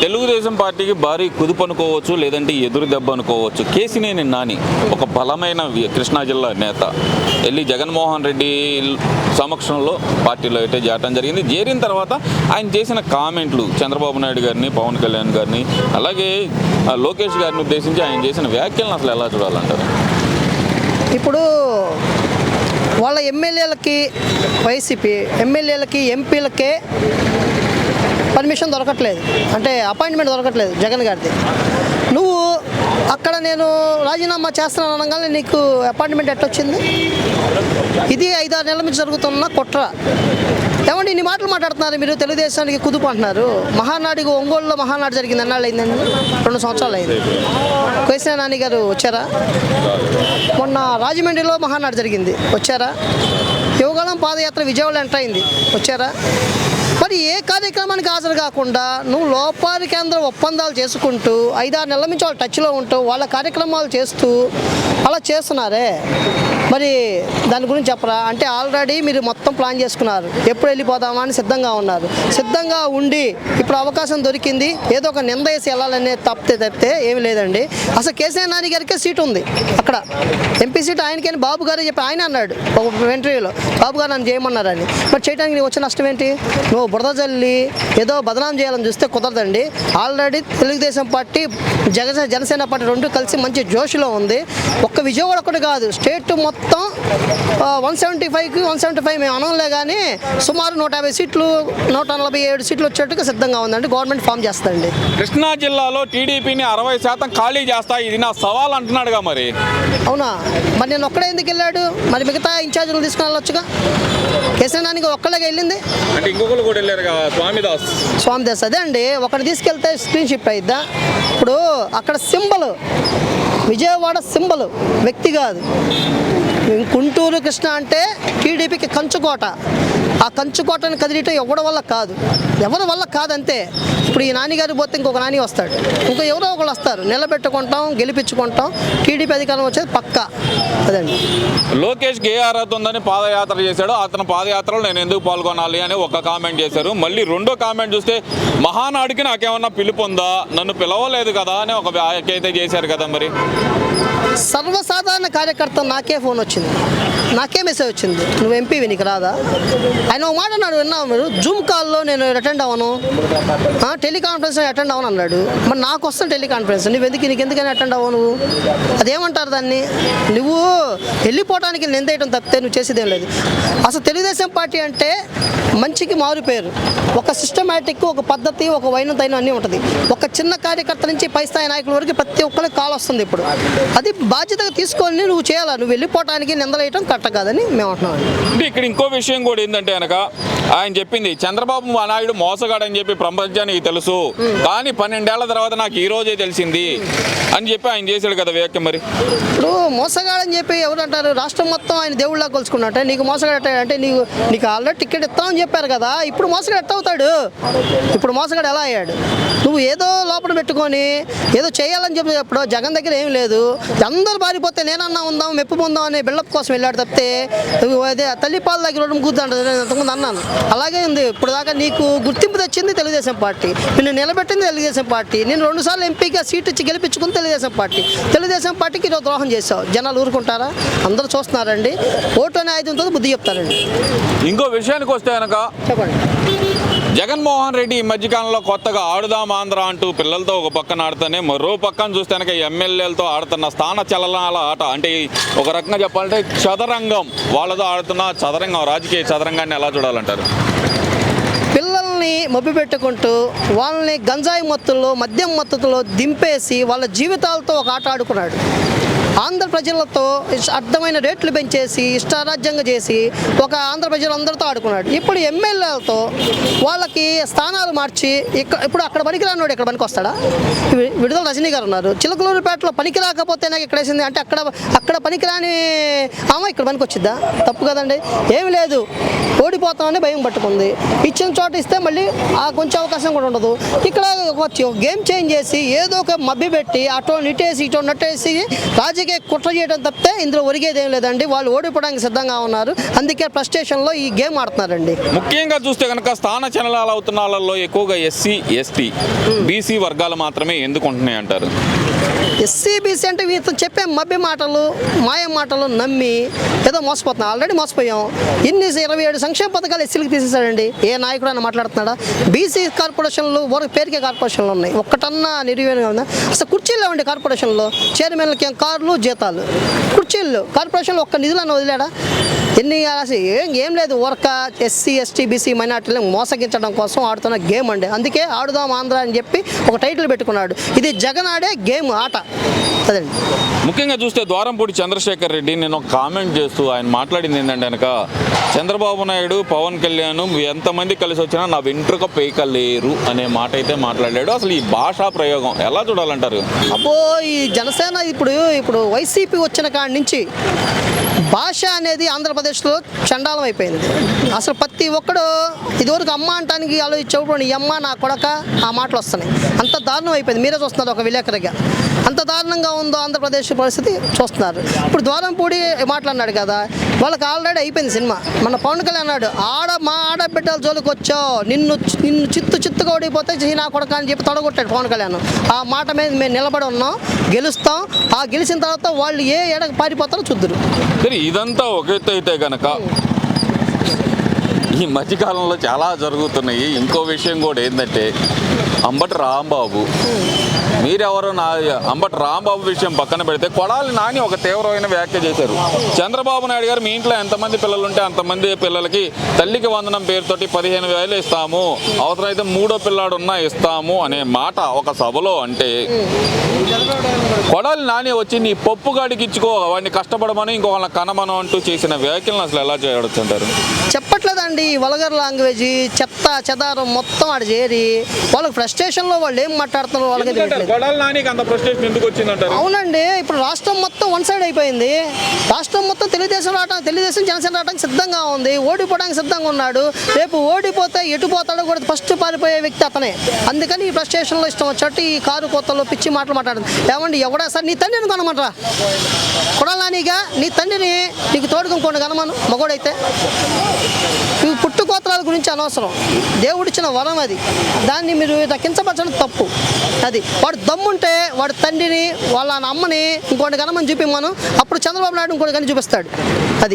తెలుగుదేశం పార్టీకి భారీ కుదుపు అనుకోవచ్చు లేదంటే ఎదురు దెబ్బ అనుకోవచ్చు. కేసినేని నాని ఒక బలమైన కృష్ణా జిల్లా నేత వెళ్ళి జగన్మోహన్ రెడ్డి సమక్షంలో పార్టీలో అయితే చేరటం జరిగింది. చేరిన తర్వాత ఆయన చేసిన కామెంట్లు చంద్రబాబు నాయుడు గారిని పవన్ కళ్యాణ్ గారిని అలాగే ఆ, లోకేష్ గారిని ఉద్దేశించి ఆయన చేసిన వ్యాఖ్యలను అసలు ఎలా చూడాలంటారు? ఇప్పుడు వాళ్ళ ఎమ్మెల్యేలకి వైసీపీ ఎమ్మెల్యేలకి ఎంపీలకే పర్మిషన్ దొరకట్లేదు. అంటే అపాయింట్మెంట్ దొరకట్లేదు జగన్ గారిది. నువ్వు అక్కడ నేను రాజీనామా చేస్తున్నాను అనగానే నీకు అపాయింట్మెంట్ ఎట్టొచ్చింది? ఇది ఐదారు నెలల నుంచి జరుగుతున్న కుట్ర. ఏమండి ఇన్ని మాటలు మాట్లాడుతున్నారు మీరు తెలుగుదేశానికి కుదుపు అంటున్నారు. మహానాడికి ఒంగోలులో మహానాడు జరిగింది ఎన్నాళ్ళు అయిందండి? రెండు సంవత్సరాలు అయింది. కేసీఆర్ నాని గారు వచ్చారా? మొన్న రాజమండ్రిలో మహానాడు జరిగింది వచ్చారా? యువగళం పాదయాత్ర విజయవాడ ఎంటర్ అయింది వచ్చారా? కార్యక్రమానికి హాజరు కాకుండా నువ్వు లోపాది కేంద్ర ఒప్పందాలు చేసుకుంటూ ఐదారు నెలల నుంచి వాళ్ళ టచ్లో ఉంటూ వాళ్ళ కార్యక్రమాలు చేస్తూ అలా చేస్తున్నారే? మరి దాని గురించి చెప్పరా? అంటే ఆల్రెడీ మీరు మొత్తం ప్లాన్ చేసుకున్నారు. ఎప్పుడు వెళ్ళిపోదామా అని సిద్ధంగా ఉన్నారు. సిద్ధంగా ఉండి ఇప్పుడు అవకాశం దొరికింది. ఏదో ఒక నింద వేసి వెళ్ళాలనే తప్పితే తప్పితే ఏమి లేదండి. అసలు కేసీఆర్ నాని గారికే సీట్ ఉంది అక్కడ. ఎంపీ సీట్ ఆయనకని బాబు గారు చెప్పి ఆయన అన్నాడు ఒక ఇంటర్వ్యూలో బాబు గారు నన్ను చేయమన్నారని. మరి చేయడానికి నీకు వచ్చిన నష్టం ఏంటి? నువ్వు బురద జల్లి ఏదో బదనాం చేయాలని చూస్తే కుదరదండి. Already Telugu Desam party Jagan Janasena party రెండు కలిసి మంచి జోష్లో ఉంది. ఒక్క విజయవాడ ఒకటి కాదు స్టేట్ మొత్తం వన్ సెవెంటీ ఫైవ్కి వన్ సెవెంటీ ఫైవ్ మేము అనలే కానీ సుమారు నూట యాభై సీట్లు నూట నలభై ఏడు సీట్లు వచ్చేట్టుగా సిద్ధంగా ఉందండి. గవర్నమెంట్ ఫామ్ చేస్తుందండి. కృష్ణా జిల్లాలో టీడీపీని అరవై శాతం ఖాళీ చేస్తా ఇది నా సవాల్ అంటున్నాడుగా మరి. అవునా? మరి నేను ఒక్కడే ఎందుకు వెళ్ళాడు? మరి మిగతా ఇన్ఛార్జీలు తీసుకుని వెళ్ళొచ్చుగా? కేసీఆర్ నానికి ఒక్కళ్ళగా వెళ్ళింది. అంటే ఇంకొకరు కూడా వెళ్ళారు స్వామిదాస్. స్వామి దేశ్ అదే అండి ఒకటి తీసుకెళ్తే స్క్రీన్ షిప్ అయిద్దా? ఇప్పుడు అక్కడ సింబల్ విజయవాడ సింబల్ వ్యక్తి కాదు. గుంటూరు కృష్ణ అంటే టీడీపీకి కంచుకోట. ఆ కంచుకోటను కదిలియటం ఎవరి వల్ల కాదు. ఎవరి వల్ల కాదంతే. ఇప్పుడు ఈ నాన్నగారు పోతే ఇంకొక నాని వస్తాడు. ఇంకో ఎవరో ఒకళ్ళు వస్తారు. నిలబెట్టుకుంటాం గెలిపించుకుంటాం. టీడీపీ అధికారం వచ్చేది పక్కా. అదండి. లోకేష్ ఏ అర్హత ఉందని పాదయాత్ర చేశాడు. అతని పాదయాత్రలో నేను ఎందుకు పాల్గొనాలి అని ఒక కామెంట్ చేశారు. మళ్ళీ రెండో కామెంట్ చూస్తే మహానాడికి నాకేమన్నా పిలుపు ఉందా? నన్ను పిలవలేదు కదా అని ఒక వ్యాఖ్య అయితే చేశారు కదా మరి. సర్వసాధారణ కార్యకర్త నాకే ఫోన్ వచ్చింది. నాకే మెసేజ్ వచ్చింది? నువ్వు ఎంపీవి నీకు రాదా? ఆయన ఒక మాట అన్నాడు విన్నావు మీరు? జూమ్ కాల్లో నేను అటెండ్ అవ్వను. ఆ, టెలికాన్ఫరెన్స్ అటెండ్ అవ్వను అన్నాడు. మరి నాకు వస్తాను టెలికాన్ఫరెన్స్ నువ్వు ఎందుకు నీకు ఎందుకని అటెండ్ అవ్వవు నువ్వు? అదేమంటారు దాన్ని? నువ్వు వెళ్ళిపోవడానికి నిందేయడం తప్పితే నువ్వు చేసేదేం లేదు. అసలు తెలుగుదేశం పార్టీ అంటే మంచికి మారు పేరు. ఒక సిస్టమేటిక్ ఒక పద్ధతి ఒక వైనతైన అన్నీ ఉంటుంది. ఒక చిన్న కార్యకర్త నుంచి పై స్థాయి నాయకుల వరకు ప్రతి ఒక్కరికి కాల్ వస్తుంది ఇప్పుడు. అది బాధ్యతగా తీసుకొని నువ్వు చేయాలి? నువ్వు వెళ్ళిపోవటానికి నిందలేయటం కట్ట కాదని మేము అంటున్నాం అంటే ఇక్కడ ఇంకో విషయం కూడా ఏంటంటే కనుక ఆయన చెప్పింది చంద్రబాబు మా నాయుడు మోసగాడని చెప్పి ప్రపంచానికి తెలుసు. కానీ పన్నెండేళ్ళ తర్వాత నాకు ఈ రోజే తెలిసింది. అని చెప్పి ఆయన చేశాడు కదా వ్యాఖ్య మరి? ఇప్పుడు మోసగాడని చెప్పి ఎవరు అంటారు? రాష్ట్రం మొత్తం ఆయన దేవుళ్ళ కొలుచుకున్నట్టే నీకు మోసగాడ అంటే నీకు నీకు ఆల్రెడీ టికెట్ ఇస్తామని చెప్పారు కదా ఇప్పుడు మోసగాడు ఎట్ట అవుతాడు? ఇప్పుడు మోసగాడు ఎలా అయ్యాడు? నువ్వు ఏదో లోపల పెట్టుకొని ఏదో చేయాలని చెప్పినప్పుడు జగన్ దగ్గర ఏం లేదు. అందరూ పారిపోతే నేనన్నా ఉందాం మెప్పు పొందాం అనే బిల్డప్ కోసం వెళ్ళాడు తప్పితే నువ్వు అదే తల్లిపాల దగ్గర ఉండడం కూర్చుంటాడు నేను అంతకుముందు అన్నాను. అలాగే ఉంది. ఇప్పుడు దాకా నీకు గుర్తింపు తెచ్చింది తెలుగుదేశం పార్టీ. నిన్ను నిలబెట్టింది తెలుగుదేశం పార్టీ. నేను రెండుసార్లు ఎంపీగా సీట్ ఇచ్చి గెలిపించుకుంటే తెలుగుదేశం పార్టీ. తెలుగుదేశం పార్టీకి ఈరోజు ద్రోహం చేసావు జనాలు ఊరుకుంటారా? అందరూ చూస్తున్నారండి. ఓటు అనే ఆయుధంతో బుద్ధి చెప్తారండి. ఇంకో విషయానికి వస్తే కనుక చెప్పండి. జగన్మోహన్ రెడ్డి ఈ మధ్యకాలంలో కొత్తగా ఆడుదాం ఆంధ్ర అంటూ పిల్లలతో ఒక పక్కన ఆడుతూనే మరో పక్కన చూస్తే కనుక ఎమ్మెల్యేలతో ఆడుతున్న స్థాన చలనాల ఆట అంటే ఒక రకంగా చెప్పాలంటే చదరంగం. వాళ్ళతో ఆడుతున్న చదరంగం రాజకీయ చదరంగాన్ని ఎలా చూడాలంటారు? వాళ్ళని మభ్యపెట్టుకుంటూ వాళ్ళని గంజాయి మత్తుల్లో మద్యం మత్తులో దింపేసి వాళ్ళ జీవితాలతో ఒక ఆట ఆడుకున్నాడు. ఆంధ్ర ప్రజలతో అర్థమైన రేట్లు పెంచేసి ఇష్టారాజ్యంగా చేసి ఒక ఆంధ్ర ప్రజలందరితో ఆడుకున్నాడు. ఇప్పుడు ఎమ్మెల్యేలతో వాళ్ళకి స్థానాలు మార్చి ఇక్కడ ఇప్పుడు అక్కడ పనికిరానివాడు ఇక్కడ పనికి వస్తాడా విడుదల రజనీ గారు ఉన్నారు. చిలకలూరుపేటలో పనికి రాకపోతే నాకు ఇక్కడ వేసింది అంటే అక్కడ అక్కడ పనికిరాని ఆమె ఇక్కడ పనికి వచ్చిద్దా తప్పు కదండి. ఏమి లేదు. ఓడిపోతామని భయం పట్టుకుంది. ఇచ్చిన చోట ఇస్తే మళ్ళీ ఆ కొంచెం అవకాశం కూడా ఉండదు. ఇక్కడ ఒక గేమ్ చేంజ్ చేసి ఏదో ఒక మబ్బి పెట్టి అటో నిట్టేసి ఇటో నట్టేసి రాజకీయ రాజకీయ కుట్ర చేయడం తప్పితే ఇందులో ఒరిగేది ఏం లేదండి. వాళ్ళు ఓడిపోవడానికి సిద్ధంగా ఉన్నారు. అందుకే ఫ్రస్ట్రేషన్లో ఈ గేమ్ ఆడుతున్నారండి. ముఖ్యంగా చూస్తే కనుక స్థాన చలనాలు అవుతున్న ఎక్కువగా ఎస్సీ ఎస్టీ బీసీ వర్గాలు మాత్రమే ఎందుకు ఉంటున్నాయి అంటారు? ఎస్సీ బీసీ అంటే వీరితో చెప్పే మభ్య మాటలు మాయ మాటలు నమ్మి ఏదో మోసపోతున్నాం. ఆల్రెడీ మోసపోయాం. ఇన్ని ఇరవై ఏడు సంక్షేమ పథకాలు ఎస్సీలకు తీసేశాడండి ఏ నాయకుడు అని మాట్లాడుతున్నాడా? బీసీ కార్పొరేషన్లు ఊరికి పేరుకే కార్పొరేషన్లు ఉన్నాయి. ఒక్కటన్నా నిర్వీర్యంగా ఉందా? అసలు కుర్చీలు ఉండే కార్పొరేషన్లో చైర్మన్లకి ఏం కార్లు జీతాలు. కుర్చీలు కార్పొరేషన్లో ఒక్క నిధులను వదిలేడా? ఎన్ని ఏం ఏం లేదు. ఊరక ఎస్సీ ఎస్టీ బీసీ మైనార్టీలను మోసగించడం కోసం ఆడుతున్న గేమ్ అండి. అందుకే ఆడుదాం ఆంధ్ర అని చెప్పి ఒక టైటిల్ పెట్టుకున్నాడు. ఇది జగన్ ఆడే గేమ్ ఆట. అదండి. ముఖ్యంగా చూస్తే ద్వారంపూడి చంద్రశేఖర్ రెడ్డి నేను ఒక కామెంట్ చేస్తూ ఆయన మాట్లాడింది ఏంటంటే కనుక చంద్రబాబు నాయుడు పవన్ కళ్యాణ్ ఎంతమంది కలిసి వచ్చినా నా వెంట్రుక పేకలేరు అనే మాట అయితే మాట్లాడాడు. అసలు ఈ భాషా ప్రయోగం ఎలా చూడాలంటారు? అబ్బో ఈ జనసేన ఇప్పుడు ఇప్పుడు వైసీపీ వచ్చిన కాడి నుంచి భాష అనేది ఆంధ్రప్రదేశ్లో చండాలం అయిపోయింది. అసలు ప్రతి ఒక్కడు ఇదివరకు అమ్మ అంటానికి ఆలోచించేప్పుడు ఈ అమ్మ నా కొడక ఆ మాటలు వస్తున్నాయి. అంత దారుణం అయిపోయింది. మీరే చూస్తున్నారు ఒక విలేకరిగా అంత దారుణంగా ఉందో ఆంధ్రప్రదేశ్ పరిస్థితి చూస్తున్నారు. ఇప్పుడు ద్వారంపూడి మాట్లాడినాడు కదా వాళ్ళకి ఆల్రెడీ అయిపోయింది సినిమా. మన పవన్ కళ్యాణ్ అన్నాడు ఆడ మా ఆడబిడ్డల జోలికి వచ్చావు నిన్ను నిన్ను చిత్తు చిత్తుగా ఓడిపోతే చీ నా కొడక అని చెప్పి తొడగొట్టాడు పవన్ కళ్యాణ్. ఆ మాట మీద మేము నిలబడి ఉన్నాం గెలుస్తాం. ఆ గెలిచిన తర్వాత వాళ్ళు ఏ ఎడకు పారిపోతారో చూద్దరు. సరే ఇదంతా ఒక ఎత్తు అయితే కనుక ఈ మధ్యకాలంలో చాలా జరుగుతున్నాయి. ఇంకో విషయం కూడా ఏంటంటే అంబటి రాంబాబు మీరెవరో నా అంబటి రాంబాబు విషయం పక్కన పెడితే కొడాలి నాని ఒక తీవ్రమైన వ్యాఖ్య చేశారు. చంద్రబాబు నాయుడు గారు మీ ఇంట్లో ఎంతమంది పిల్లలు ఉంటే అంతమంది పిల్లలకి తల్లికి వందనం పేరుతోటి పదిహేను వేలు ఇస్తాము అవసరమైతే మూడో పిల్లాడు ఉన్నా ఇస్తాము అనే మాట ఒక సభలో అంటే కొడాలి నాని వచ్చి నీ పప్పు గాడికి ఇచ్చుకో వాడిని కష్టపడమని ఇంకొకళ్ళ కనమను అంటూ చేసిన వ్యాఖ్యలను అసలు ఎలా చేయవచ్చు అంటారు చెప్పట్లేదండి వల్గర్ లాంగ్వేజ్ చెత్త చెదారం మొత్తం ఆడ చేరి వాళ్ళకి ఫ్రస్ట్రేషన్లో వాళ్ళు ఏం మాట్లాడుతున్నారో వాళ్ళకి తెలియట్లేదు కొడాలి నానికి అంత ఎందుకు వచ్చిందంటారు? అవునండి ఇప్పుడు రాష్ట్రం మొత్తం వన్ సైడ్ అయిపోయింది. రాష్ట్రం మొత్తం తెలుగుదేశం రావడానికి తెలుగుదేశం జనసేన రావడానికి సిద్ధంగా ఉంది. ఓడిపోవడానికి సిద్ధంగా ఉన్నాడు. రేపు ఓడిపోతే ఎటు పోతాడో కూడా ఫస్ట్ పారిపోయే వ్యక్తి అతనే. అందుకని ఈ ఫ్రస్ట్రేషన్లో ఇష్టం వచ్చేట్టు ఈ కారు కోతలో పిచ్చి మాటలు మాట్లాడుతుంది ఏమండి ఎవడా సార్? నీ తండ్రిని కొనమంటారా? కొడాలానిగా నీ తండ్రిని నీకు తోడుకుంకోండి కనమను మగోడైతే. ఇవి పుట్టుకోతల గురించి అనవసరం. దేవుడిచ్చిన వరం అది. దాన్ని మీరు ఇట్లా కించపరచడం తప్పు. అది వాడు దమ్ముంటే వాడి తండ్రిని వాళ్ళ అమ్మని ఇంకోటి కనమని చూపిమ్మను అప్పుడు చంద్రబాబు నాయుడు ఇంకోటి కానీ చూపిస్తాడు. అది.